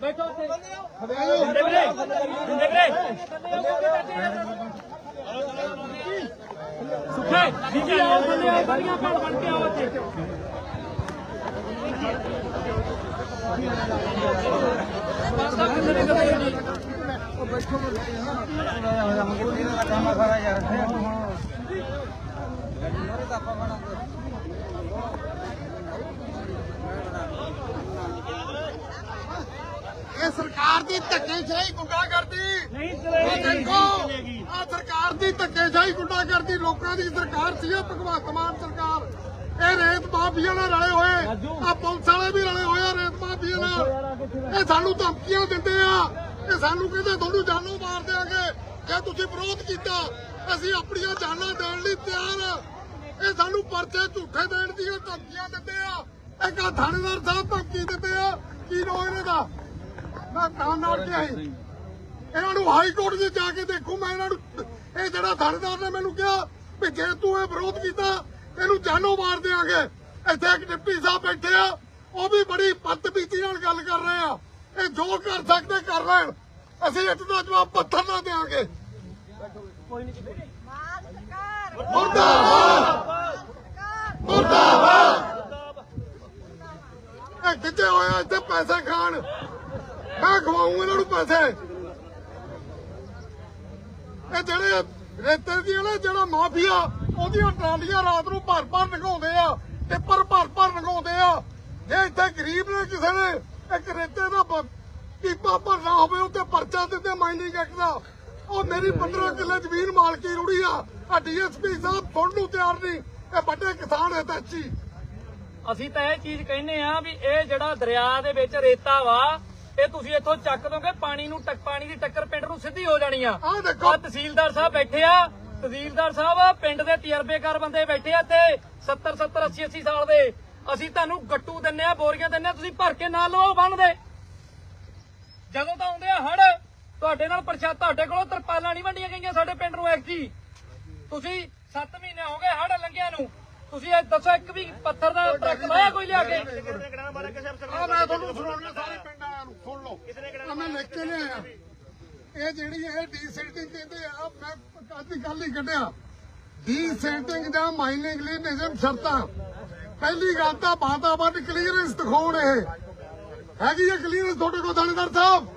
ਬੈਠੋ। ਉੱਥੇ ਜਿੰਦੇ ਵੀਰੇ ਜਿੰਦੇ ਵੀਰੇ ਸੁਖੇ ਠੀਕ ਹੈ ਆਓ ਬੰਦੇ ਆਓ ਬੜੀਆਂ ਭੜ ਬਣ ਕੇ ਆਓ ਇੱਥੇ ਪਾਸਾ ਕਿੰਨੇ ਨੇ ਕਦੇ ਜੀ ਇਹ ਸਰਕਾਰ ਦੀ ਧੱਕੇਸ਼ਾਹੀ ਗੁੰਡਾਗਰਦੀ। ਨਹੀਂ ਇਹ ਚਲੇਗੀ ਦੇਖੋ ਆ ਸਰਕਾਰ ਦੀ ਧੱਕੇਸ਼ਾਹੀ ਗੁੰਡਾਗਰਦੀ ਲੋਕਾਂ ਦੀ ਸਰਕਾਰ ਸੀ ਇਹ ਭਗਵੰਤ ਮਾਨ ਸਰਕਾਰ। ਇਹ ਰੇਤ ਮਾਫੀਆ ਨਾਲ ਰਲੇ ਹੋਏ। ਆ ਪੁਲਿਸ ਵਾਲੇ ਵੀ ਰਲੇ ਹੋਏ ਆ ਰੇਤ ਮਾਫੀਆ ਨਾਲ। ਇਹ ਸਾਨੂੰ ਧਮਕੀਆਂ ਦਿੰਦੇ ਆ। ਇਹ ਸਾਨੂੰ ਕਹਿੰਦੇ ਤੁਹਾਨੂੰ ਜਾਨੋਂ ਮਾਰ ਦਿਆਂਗੇ। ਜੇ ਤੁਸੀਂ ਵਿਰੋਧ ਕੀਤਾ ਅਸੀਂ ਆਪਣੀਆਂ ਜਾਨਾਂ ਦੇਣ ਲਈ ਤਿਆਰ ਆ। ਇਹ ਸਾਨੂੰ ਪਰਚੇ ਝੂਠੇ ਦੇਣ ਦੀਆਂ ਧਮਕੀਆਂ ਦਿੰਦੇ ਆ। ਇੱਕ ਆ ਥਾਣੇਦਾਰ ਸਾਹਿਬ ਧਮਕੀ ਦਿੰਦੇ ਆ। ਕੀ ਨੋ ਇਹਨੇ ਦਾ ਮੈਂ ਤਾਂ ਨਾਲ ਕਿਹਾ ਸੀ ਇਹਨਾਂ ਨੂੰ ਹਾਈ ਕੋਰਟ 'ਚ ਜਾ ਕੇ ਦੇਖੂ, ਮੈਂ ਇਹਨਾਂ ਨੂੰ ਇਹ ਜਿਹੜਾ ਥਾਣੇਦਾਰ ਨੇ ਮੈਨੂੰ ਕਿਹਾ ਵੀ ਜੇ ਤੂੰ ਇਹ ਵਿਰੋਧ ਕੀਤਾ ਤੈਨੂੰ ਜਾਨੋਂ ਮਾਰ ਦੇਾਂਗੇ ਇੱਥੇ ਇੱਕ ਡਿਪਟੀ ਸਾਹਿਬ ਬੈਠੇ ਆ, ਉਹ ਵੀ ਬੜੀ ਬਦਤਮੀਜ਼ੀ ਨਾਲ ਗੱਲ ਕਰ ਰਹੇ ਆ। ਇਹ ਜੋ ਕਰ ਸਕਦੇ ਕਰ ਲੈਣ। ਅਸੀਂ ਇੱਥੇ ਦਾ ਜਵਾਬ ਪੱਥਰ ਨਾਲ ਦੇਾਂਗੇ ਮੁਰਦਾਬਾਦ! ਮੁਰਦਾਬਾਦ! ਇਹ ਕਿੱਥੇ ਹੋਇਆ ਇੱਥੇ ਪੈਸੇ ਖਾਣ। ਮੈਂ ਖਵਾਉਂ ਇਹਨਾਂ ਨੂੰ ਪੈਸੇ। ਇਹ ਜਿਹੜੇ ਰੇਤੇ ਦੀਆਂ ਨਾ, ਜਿਹੜਾ ਮਾਫੀਆ, ਉਹਦੀਆਂ ਟਰਾਲੀਆਂ ਰਾਤ ਨੂੰ ਭਰ ਭਰ ਲਗਾਉਂਦੇ ਆ, ਟਿੱਪਰ ਭਰ ਭਰ ਲਗਾਉਂਦੇ ਆ। ਜੇ ਇੱਥੇ ਗਰੀਬ ਨੇ ਕਿਸੇ ਨੇ ਇੱਕ ਰੇਤੇ ਦਾ ਪੀਪਾ ਭਰਨਾ ਹੋਵੇ, ਉੱਤੇ ਪਰਚਾ ਦਿੰਦੇ ਮਾਈਨਿੰਗ ਐਕਟ ਦਾ, ਉਹ ਮੇਰੀ 15 ਕਿੱਲੇ ਜ਼ਮੀਨ ਮਾਲਕੀ ਰੁੜੀ ਆ। ਆ ਡੀਐਸਪੀ ਸਾਹਿਬ ਸੁਣਨ ਨੂੰ ਤਿਆਰ ਨਹੀਂ, ਇਹ ਵੱਡੇ ਕਿਸਾਨ ਹੈ ਤਾਚੀ ਅਸੀਂ ਤਾਂ ਇਹ ਚੀਜ਼ ਕਹਿੰਦੇ ਆ ਵੀ ਇਹ ਜਿਹੜਾ ਦਰਿਆ ਦੇ ਵਿੱਚ ਰੇਤਾ ਵਾ ਇਹ ਤੁਸੀਂ ਇੱਥੋਂ ਚੱਕ ਦੋਗੇ ਪਾਣੀ ਨੂੰ ਟੱਕ ਪਾਣੀ ਦੀ ਟੱਕਰ ਪਿੰਡ ਨੂੰ ਸਿੱਧੀ ਹੋ ਜਾਣੀ ਆ। ਆਹ ਦੇਖੋ। ਤਹਿਸੀਲਦਾਰ ਸਾਹਿਬ ਬੈਠੇ ਆ ਤਹਿਸੀਲਦਾਰ ਸਾਹਿਬ ਪਿੰਡ ਦੇ ਤਜਰਬੇਕਾਰ ਬੰਦੇ ਬੈਠੇ ਆ ਤੇ 70 70 80 80 ਸਾਲ ਦੇ। ਅਸੀਂ ਤੁਹਾਨੂੰ ਗੱਟੂ ਦਿੰਨੇ ਆ ਬੋਰੀਆਂ ਦਿੰਨੇ ਆ ਤੁਸੀਂ ਭਰ ਕੇ ਨਾਲ ਲਓ ਬੰਨ ਦੇ। ਜਦੋਂ ਤਾਂ ਆਉਂਦੇ ਆ ਹੜ ਤੁਹਾਡੇ ਨਾਲ ਪ੍ਰਸ਼ਾਦ ਤੁਹਾਡੇ ਕੋਲੋਂ ਤਰਪਾਲਾਂ ਨਹੀਂ ਵੰਡੀਆਂ ਗਈਆਂ ਸਾਡੇ ਪਿੰਡ ਨੂੰ ਐਕਜੀ ਤੁਸੀਂ 7 ਮਹੀਨੇ ਹੋ ਗਏ ਹੜ ਲੰਘਿਆਂ ਨੂੰ। ਤੁਸੀਂ ਇਹ ਦੱਸੋ ਇੱਕ ਵੀ ਪੱਥਰ ਦਾ ਟਰੱਕ ਲਾਇਆ ਕੋਈ ਲਿਆ ਕੇ? ਆ ਮੈਂ ਤੁਹਾਨੂੰ ਸੁਣਾਉਣਾ ਸਾਰੇ ਪਿੰਡਾਂ ਨੂੰ ਸੁਣ ਲਓ। ਆ ਮੈਂ ਲਿਖ ਕੇ ਲਿਆਇਆ ਇਹ ਜਿਹੜੀ ਇਹ ਡੀਸੈਂਟਿੰਗ ਕਹਿੰਦੇ ਆ ਮੈਂ ਕਾਦੀ ਗੱਲ ਹੀ ਕੱਢਿਆ। ਡੀਸੈਂਟਿੰਗ ਦਾ ਮਾਈਨਿੰਗ ਲਈ ਨਿਯਮ ਸ਼ਰਤਾਂ। ਪਹਿਲੀ ਗੱਲ ਤਾਂ ਬਾਤਾਬੰਦ ਕਲੀਅਰੈਂਸ ਦਿਖਾਉਣ ਇਹ। ਹੈਗੀ ਇਹ ਕਲੀਅਰੈਂਸ ਤੁਹਾਡੇ ਕੋਲ ਥਾਣੇਦਾਰ ਸਾਹਿਬ?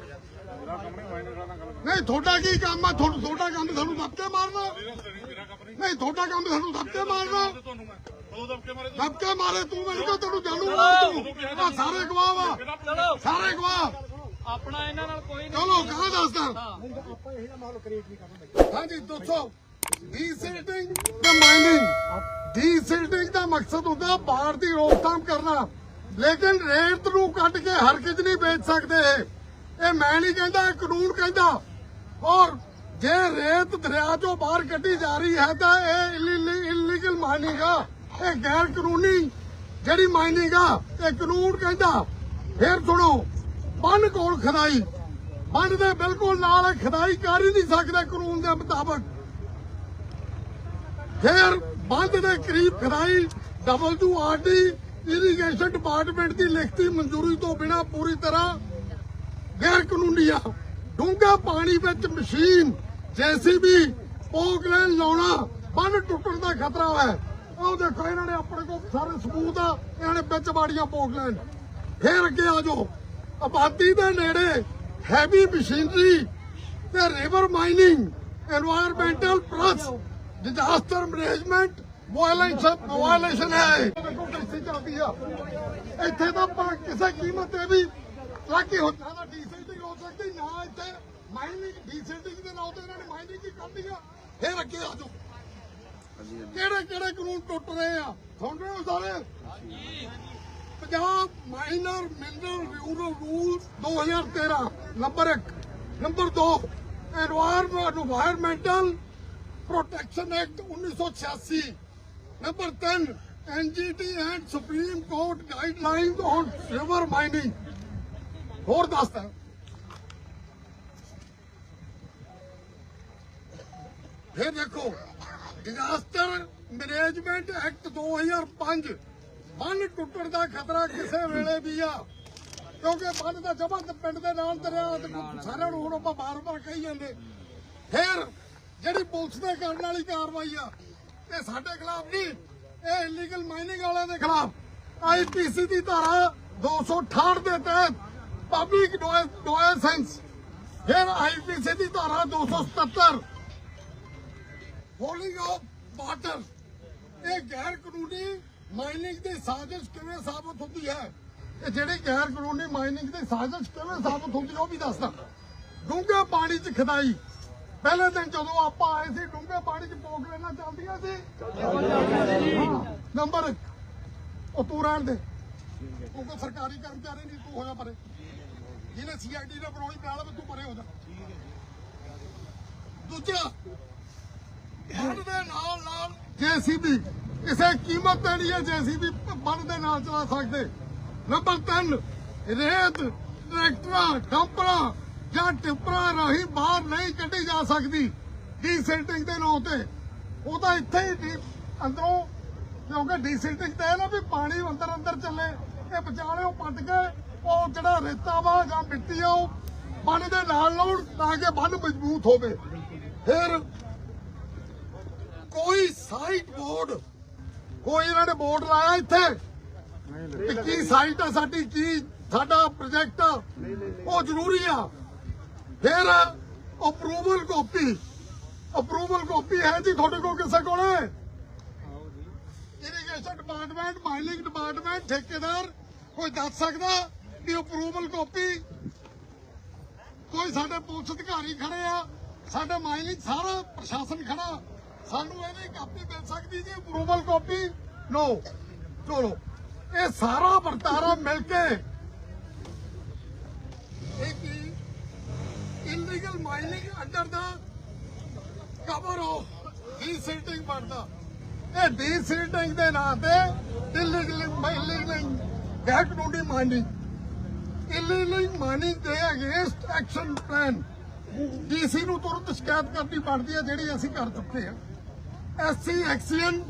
ਨਹੀਂ ਤੁਹਾਡਾ ਕੀ ਕੰਮ ਆ? ਤੁਹਾਡਾ ਕੰਮ ਸਾਨੂੰ ਧੱਕੇ ਮਾਰਨਾ। ਨਹੀਂ ਤੁਹਾਡਾ ਕੰਮ ਸਾਨੂੰ ਧੱਕੇ ਮਾਰਨਾ। ਧੱਕੇ ਮਾਰੇ ਤੂੰ। ਮੈਨੂੰ ਕਹ ਤੈਨੂੰ ਤੂੰ ਆ ਸਾਰੇ ਗਵਾਹ ਵਾ। ਸਾਰੇ ਗਵਾਹ। ਆਪਣਾ ਇਹਨਾਂ ਨਾਲ ਕੋਈ ਨਹੀਂ। ਚਲੋ ਕਹਾਂ ਦੱਸਦਾ ਹਾਂਜੀ ਦੱਸੋ। ਡੀਸਿਲਟਿੰਗ ਤੇ ਮਾਈਨਿੰਗ ਡੀਸਿਲਟਿੰਗ ਦਾ ਮਕਸਦ ਹੁੰਦਾ ਬਾੜ ਦੀ ਰੋਕਥਾਮ ਕਰਨਾ। ਲੇਕਿਨ ਰੇਤ ਨੂੰ ਕੱਢ ਕੇ ਹਰ ਕਿਤੇ ਨਹੀਂ ਵੇਚ ਸਕਦੇ। ਇਹ। ਇਹ ਮੈਂ ਨਹੀਂ ਕਹਿੰਦਾ ਇਹ ਕਾਨੂੰਨ ਕਹਿੰਦਾ। ਔਰ ਜੇ ਰੇਤ ਦਰਿਆ ਚੋਂ ਬਾਹਰ ਕੱਢੀ ਜਾ ਰਹੀ ਹੈ ਤਾਂ ਇਹ ਇਲੀਗਲ ਮਾਈਨਿੰਗ ਆ। ਇਹ ਗੈਰ ਕਾਨੂੰਨੀ ਜਿਹੜੀ ਮਾਈਨਿੰਗ ਆ, ਇਹ ਕਾਨੂੰਨ ਕਹਿੰਦਾ, ਫੇਰ ਸੁਣੋ, ਬੰਨ ਕੋਲ ਖਦਾਈ, ਬੰਨ ਦੇ ਬਿਲਕੁਲ ਨਾਲ ਖਦਾਈ ਕਰ ਹੀ ਨਹੀਂ ਸਕਦੇ ਕਾਨੂੰਨ ਦੇ ਮੁਤਾਬਕ। ਫਿਰ ਬੰਦ ਦੇ ਕਰੀਬ ਖਦਾਈ ਡਬਲਯੂਆਰਡੀ ਇਰੀਗੇਸ਼ਨ ਡਿਪਾਰਟਮੈਂਟ ਦੀ ਲਿਖਤੀ ਮਨਜ਼ੂਰੀ ਤੋਂ ਬਿਨਾ ਪੂਰੀ ਤਰ੍ਹਾਂ ਗੈਰ ਕਾਨੂੰਨੀ ਆ। ਡੂੰਘਾ ਪਾਣੀ ਵਿੱਚ ਮਸ਼ੀਨ, ਜੈਸੀਬੀ ਪੋਕਲੈਨ ਲਾਉਣਾ, ਬੰਨ ਟੁੱਟਣ ਦਾ ਖਤਰਾ ਹੈ। ਉਹ ਦੇਖੋ, ਇਹਨਾਂ ਨੇ ਆਪਣੇ ਕੋਲ ਸਾਰੇ ਸਬੂਤ ਇਹਨਾਂ ਨੇ ਵਿੱਚ ਬਾੜੀਆਂ ਪੋਟ ਲੈਣ। ਫੇਰ ਅੱਗੇ ਆ ਜਾਓ। ਆਬਾਦੀ ਦੇ ਨੇੜੇ ਹੈਵੀ ਮਸ਼ੀਨਰੀ ਤੇ ਰਿਵਰ ਮਾਈਨਿੰਗ এনवायरमेंटल ਪ੍ਰਸ ਡਿਜ਼ਾਸਟਰ ਮੈਨੇਜਮੈਂਟ ਵਾਇਲੇਸ਼ਨ ਵਾਇਲੇਸ਼ਨ ਹੈ। ਇੱਥੇ ਤਾਂ ਪਰ ਕਿਸੇ ਕੀਮਤ ਤੇ ਵੀ ਲਾਕੀ ਹੁੰਦਾ ਦਾ ਡੀਸੈਂਟਿੰਗ ਹੋ ਸਕਦੀ। ਨਾ ਇੱਥੇ ਮਾਈਨਿੰਗ ਡੀਸੈਂਟਿੰਗ ਦੇ ਨਾਂ ਤੇ ਇਹਨਾਂ ਨੇ ਮਾਈਨਿੰਗ ਹੀ ਆ। ਫੇਰ ਅੱਗੇ ਆ ਜਾਓ। ਕਿਹੜੇ ਕਿਹੜੇ ਕਾਨੂੰਨ ਟੁੱਟ ਰਹੇ ਆ? ਤੁਹਾਨੂੰ ਉਹ ਸਾਰੇ? Punjab minor mineral rural rule 2013 number 1 number 2 environmental protection act 1986 number 10 NGT and supreme court guidelines on river mining ਹੋਰ ਦੱਸਦਾ ਫਿਰ ਦੇਖੋ। ਡਿਜ਼ਾਸਟਰ ਮੈਨੇਜਮੈਂਟ ਐਕਟ 2005 ਬੰਨ ਟੁੱਟਣ ਦਾ ਖਤਰਾ ਕਿਸੇ ਵੇਲੇ ਵੀ ਆ। ਕਿਉਂਕਿ ਬੰਨ ਦਾ ਜਮਾ ਪਿੰਡ ਦੇ ਨਾਲ ਦਰਿਆ ਤੇ ਸਾਰਿਆਂ ਨੂੰ ਹੁਣ ਆਪਾਂ ਬਾਰ-ਬਾਰ ਕਹੀ ਜਾਂਦੇ। ਫਿਰ ਜਿਹੜੀ ਪੁਲਿਸ ਨੇ ਕਰਨ ਵਾਲੀ ਕਾਰਵਾਈ ਆ ਇਹ ਸਾਡੇ ਖਿਲਾਫ ਨਹੀਂ ਇਹ ਇਲੀਗਲ ਮਾਈਨਿੰਗ ਵਾਲਿਆਂ ਦੇ ਖਿਲਾਫ। ਆਈਪੀਸੀ ਦੀ ਧਾਰਾ 268 ਦੇ ਤਹਿਤ ਪਬਲਿਕ ਨੋਇਸੈਂਸ ਫਿਰ ਆਈਪੀਸੀ ਦੀ ਧਾਰਾ 277 ਹੋਲਿੰਗ ਆਫ ਵਾਟਰ ਇਹ ਗੈਰ ਕਾਨੂੰਨੀ ਮਾਈਨਿੰਗ ਦੀ ਸਾਜ਼ਿਸ਼ ਕਿਵੇਂ ਸਾਬਤ ਹੁੰਦੀ ਹੈ? ਇਹ ਜਿਹੜੀ ਗੈਰ ਕਾਨੂੰਨੀ ਮਾਈਨਿੰਗ ਦੀ ਸਾਜ਼ਿਸ਼ ਕਿਵੇਂ ਸਾਬਤ ਹੁੰਦੀ ਉਹ ਵੀ ਦੱਸਦਾ। ਡੂੰਘੇ ਪਾਣੀ 'ਚ ਖਦਾਈ। ਪਹਿਲੇ ਦਿਨ ਜਦੋਂ ਆਪਾਂ ਆਏ ਸੀ, ਡੂੰਘੇ ਪਾਣੀ 'ਚ ਪੋਕ ਚੱਲਦੀਆਂ ਸੀ? ਨੰਬਰ ਉਹ ਤੂੰ ਰਹਿਣ ਦੇ। ਤੂੰ ਕੋਈ ਸਰਕਾਰੀ ਕਰਮਚਾਰੀ ਨਹੀਂ, ਤੂੰ ਹੋਇਆ ਪਰੇ। ਜਿਹਨੇ ਸੀਆਈਡੀ ਨੇ ਬਣਾਉਣੀ ਪਿਆਲ ਤੂੰ ਪਰੇ ਹੋ ਜਾ। ਦੂਜਾ ਬੰਨ ਦੇ ਨਾਲ ਨਾਲ ਜੀਸੀਬੀ, ਕਿਸੇ ਕੀਮਤ ਤੇ ਨਹੀਂ ਹੈ ਜੀਸੀਬੀ ਬੰਨ ਦੇ ਨਾਲ ਚਲਾ ਸਕਦੇ। ਨੰਬਰ 3 ਰੇਤ, ਟਰੈਕਟਰਾਂ, ਡੰਪਰਾਂ ਜਾਂ ਟਿੱਪਰਾਂ ਰਾਹੀਂ ਬਾਹਰ ਨਹੀਂ ਕੱਢੀ ਜਾ ਸਕਦੀ। ਡੀਸਿਲਟਿੰਗ ਦੇ ਨਾਂ ਤੇ। ਉਹ ਤਾਂ ਇੱਥੇ ਹੀ ਡੀ- ਅੰਦਰੋਂ, ਕਿਉਂਕਿ ਡੀਸਿਲਟਿੰਗ ਤੇ ਇਹ ਨਾ ਵੀ ਪਾਣੀ ਅੰਦਰ ਅੰਦਰ ਚੱਲੇ, ਇਹ ਵਿਚਾਲੇ ਉਹ ਪੱਟ ਕੇ ਉਹ ਜਿਹੜਾ ਰੇਤਾ ਵਾ ਜਾਂ ਮਿੱਟੀ ਆ ਉਹ ਬੰਨ ਦੇ ਨਾਲ ਲਾਉਣ ਤਾਂ ਕਿ ਬੰਨ ਮਜ਼ਬੂਤ ਹੋਵੇ। ਫਿਰ ਕੋਈ ਸਾਈਟ ਬੋਰਡ ਕੋਈ ਇਹਨਾਂ ਨੇ ਬੋਰਡ ਲਾਇਆ ਇੱਥੇ? ਵੀ ਕੀ ਸਾਈਟ ਆ ਸਾਡੀ, ਕੀ ਸਾਡਾ ਪ੍ਰੋਜੈਕਟ ਆ? ਉਹ ਜ਼ਰੂਰੀ ਆ। ਫਿਰ ਅਪਰੂਵਲ ਕਾਪੀ ਅਪਰੂਵਲ ਕਾਪੀ ਹੈ ਜੀ ਤੁਹਾਡੇ ਕੋਲ ਕਿਸੇ ਕੋਲ? ਇਰੀਗੇਸ਼ਨ ਡਿਪਾਰਟਮੈਂਟ ਮਾਈਨਿੰਗ ਡਿਪਾਰਟਮੈਂਟ ਠੇਕੇਦਾਰ, ਕੋਈ ਦੱਸ ਸਕਦਾ ਕਿ ਅਪਰੂਵਲ ਕਾਪੀ ਕੋਈ ਸਾਡੇ ਪੁਲਿਸ ਅਧਿਕਾਰੀ ਖੜੇ ਆ, ਸਾਡੇ ਮਾਈਨਿੰਗ ਸਾਰਾ ਪ੍ਰਸ਼ਾਸਨ ਖੜਾ। ਸਾਨੂੰ ਇਹਦੀ ਕਾਪੀ ਮਿਲ ਸਕਦੀ ਜੀ ਅਪਰੂਵਲ ਕਾਪੀ? ਨੋ ਚਲੋ, ਇਹ ਸਾਰਾ ਵਰਤਾਰਾ ਮਿਲ ਕੇ ਇਹ ਕੀ? ਇਲੀਗਲ ਮਾਈਨਿੰਗ ਅੰਡਰ ਦਾ ਕਵਰ ਆਫ ਡੀਸਿਲਟਿੰਗ ਬਣਦਾ। ਇਹ ਡੀਸਿਲਟਿੰਗ ਦੇ ਨਾਂ ਤੇ ਇਲੀਗਲ ਮਾਈਨਿੰਗ ਗੈਰ ਕਾਨੂੰਨੀ ਮਾਈਨਿੰਗ ਇਲੀਗਲ ਮਾਈਨਿੰਗ ਦੇ ਅਗੇਂਸਟ ਐਕਸ਼ਨ ਪਲਾਨ ਡੀਸੀ ਨੂੰ ਤੁਰੰਤ ਸ਼ਿਕਾਇਤ ਕਰਨੀ ਬਣਦੀ ਹੈ, ਜਿਹੜੀ ਅਸੀਂ ਕਰ ਚੁੱਕੇ ਹਾਂ। ਐਸਸੀ ਐਕਸੀਅਨ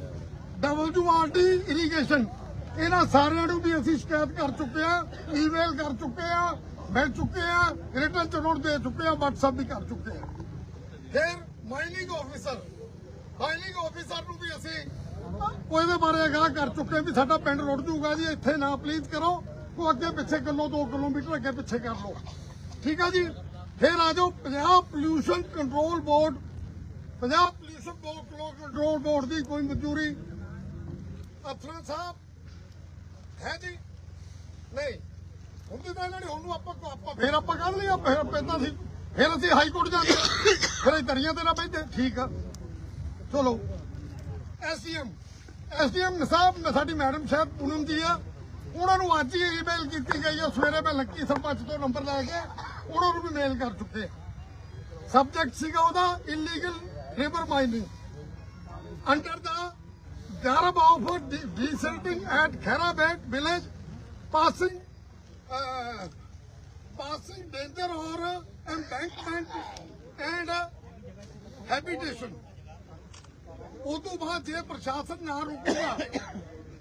ਡਬਲਯੂਆਰਡੀ ਇਰੀਗੇਸ਼ਨ ਇਹਨਾਂ ਸਾਰਿਆਂ ਨੂੰ ਵੀ ਅਸੀਂ ਸ਼ਿਕਾਇਤ ਕਰ ਚੁੱਕੇ ਆ ਈਮੇਲ ਕਰ ਚੁੱਕੇ ਆ ਮਿਲ ਚੁੱਕੇ ਆ ਰਿਟਰਨ ਚ ਦੇ ਚੁੱਕੇ ਆ WhatsApp ਵੀ ਕਰ ਚੁੱਕੇ ਆ ਫਿਰ ਮਾਈਨਿੰਗ ਆਫੀਸਰ ਮਾਈਨਿੰਗ ਆਫੀਸਰ ਨੂੰ ਵੀ ਅਸੀਂ ਉਹਦੇ ਬਾਰੇ ਅਗਾਹ ਕਰ ਚੁੱਕੇ ਵੀ ਸਾਡਾ ਪਿੰਡ ਰੁੜ ਜਾਊਗਾ ਜੀ, ਇੱਥੇ ਨਾ ਪਲੀਜ਼ ਕਰੋ, ਉਹ ਅੱਗੇ ਪਿੱਛੇ ਕਿਲੋ 2 ਕਿਲੋਮੀਟਰ ਅੱਗੇ ਪਿੱਛੇ ਕਰ ਲਓ। ਠੀਕ ਆ ਜੀ? ਫਿਰ ਆ ਜਾਓ Punjab pollution control board Punjab police control board ਦੀ ਕੋਈ ਮਨਜ਼ੂਰੀ। ਅਫਸਰ ਸਾਹਿਬ, ਹੈ ਜੀ? ਨਹੀਂ। ਹੁੰਦੀ ਤਾਂ ਇਹਨਾਂ ਨੇ ਹੁਣ ਆਪਾਂ ਆਪਾਂ ਫਿਰ ਆਪਾਂ ਕੱਢ ਲਿਆ ਫਿਰ ਪੈਂਦਾ ਸੀ। ਫਿਰ ਅਸੀਂ ਹਾਈ ਕੋਰਟ ਜਾਂਦੇ ਫਿਰ ਅਸੀਂ ਦਰੀਆਂ ਤੇ ਨਾ ਬੈਠੇ ਠੀਕ ਆ। ਚਲੋ। ਐਸਡੀਐਮ ਐਸਡੀਐਮ ਸਾਹਿਬ ਸਾਡੀ ਮੈਡਮ ਸ਼ਾਇਦ ਪੂਨਮ ਜੀ ਆ। ਉਹਨਾਂ ਨੂੰ ਅੱਜ ਹੀ ਈਮੇਲ ਕੀਤੀ ਗਈ ਆ। ਸਵੇਰੇ ਮੈਂ ਲੱਕੀ ਸਰਪੰਚ ਤੋਂ ਨੰਬਰ ਲੈ ਕੇ, ਉਹਨਾਂ ਨੂੰ ਵੀ ਮੇਲ ਕਰ ਚੁੱਕੇ ਸਬਜੈਕਟ ਸੀਗਾ ਉਹਦਾ ਇਲੀਗਲ ਰਿਵਰ ਮਾਈਨਿੰਗ ਅੰਡਰ ਦਾ garb of de- desilting at Kharabet village passing uh, passing danger or embankment and uh, habitation ਉਹ ਤੋਂ ਬਾਅਦ ਜੇ ਪ੍ਰਸ਼ਾਸਨ ਨਾ ਰੁਕੂਗਾ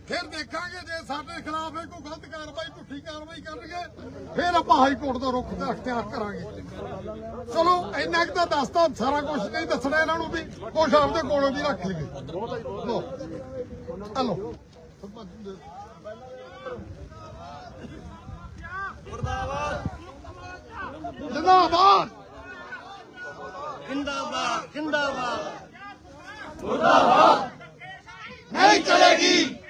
ਫਿਰ ਦੇਖਾਂਗੇ ਜੇ ਸਾਡੇ ਖਿਲਾਫ ਕੋਈ ਗਲਤ ਕਾਰਵਾਈ ਝੂਠੀ ਕਾਰਵਾਈ ਕਰਨਗੇ ਫਿਰ ਆਪਾਂ ਹਾਈ ਕੋਰਟ ਦਾ ਰੁਖ ਦਾ ਅਖਤਿਆਰ ਕਰਾਂਗੇ। ਚਲੋ ਇੰਨਾ ਕਿ ਤਾਂ ਦੱਸਤਾ ਸਾਰਾ ਕੁਝ ਨਹੀਂ ਦੱਸਣਾ ਇਹਨਾਂ ਨੂੰ ਵੀ ਕੁਝ ਆਪਦੇ ਕੋਲੋਂ ਵੀ ਰੱਖ ਲਈਏ। ਹਲੋ। ਜਿੰਦਾਬਾਦ। ਜਿੰਦਾਬਾਦ ਜਿੰਦਾਬਾਦ। ਮੁਰਦਾਬਾਦ ਨਹੀਂ ਚਲੇਗੀ।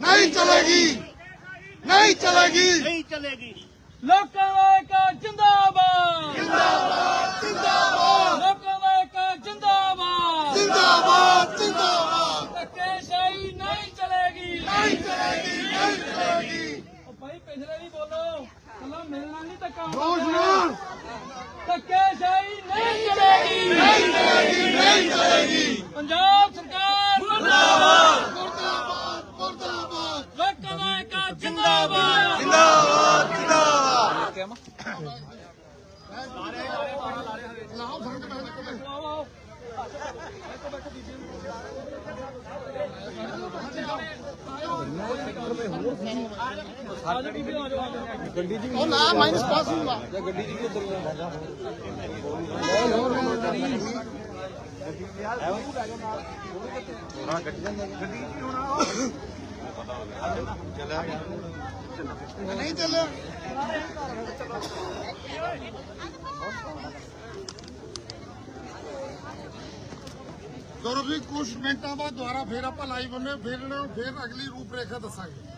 नहीं चलेगी। नहीं चलेगी। नहीं चलेगी। लोक जिंदाबाद। जिंदाबाद जिंदाबाद। जिंदाबाद। जिंदाबाद जिंदाबाद। नहीं चलेगी। नहीं चलेगी नहीं चलेगी। भाई पिछले भी बोलो। चलो मिलना नहीं तो धक्का धक्केशाही नहीं चलेगी। नहीं चलेगी नहीं चलेगी। पंजाब सरकार। ਜਿੰਦਾਬਾਦ। ਜਿੰਦਾਬਾਦ ਜਿੰਦਾਬਾਦ। ਕਿਹਾ ਮਾ ਲਾਰੇ ਲਾਰੇ ਬਾਰਾ ਲਾਰੇ ਹੋਏ ਲਾਓ ਫਰੰਟ ਬੈਠ ਕੇ ਬੈਠੋ ਬੈਠੋ ਬੀਬੀ ਗੱਡੀ ਜੀ ਉਹ ਨਾ ਮਾਈਨਸ ਪਾਸ ਹੁੰਦਾ ਗੱਡੀ ਜੀ ਵੀ ਉਧਰ ਜਾਂਦਾ ਹੋਰ ਹੋਰ ਗੱਡੀ ਯਾਰ ਉਹ। ਲੈ ਜਾਓ ਨਾਲ ਗੱਡੀ ਜੀ ਹੁਣ ਨਹੀਂ ਚੱਲਿਆ। ਗੁਰੂ ਜੀ ਕੁਝ ਮਿੰਟਾਂ ਬਾਅਦ ਦੁਬਾਰਾ ਫੇਰ ਆਪਾਂ ਲਾਈਵ ਹੁੰਨੇ ਫੇਰ ਫੇਰ ਅਗਲੀ ਰੂਪ ਰੇਖਾ ਦੱਸਾਂਗੇ।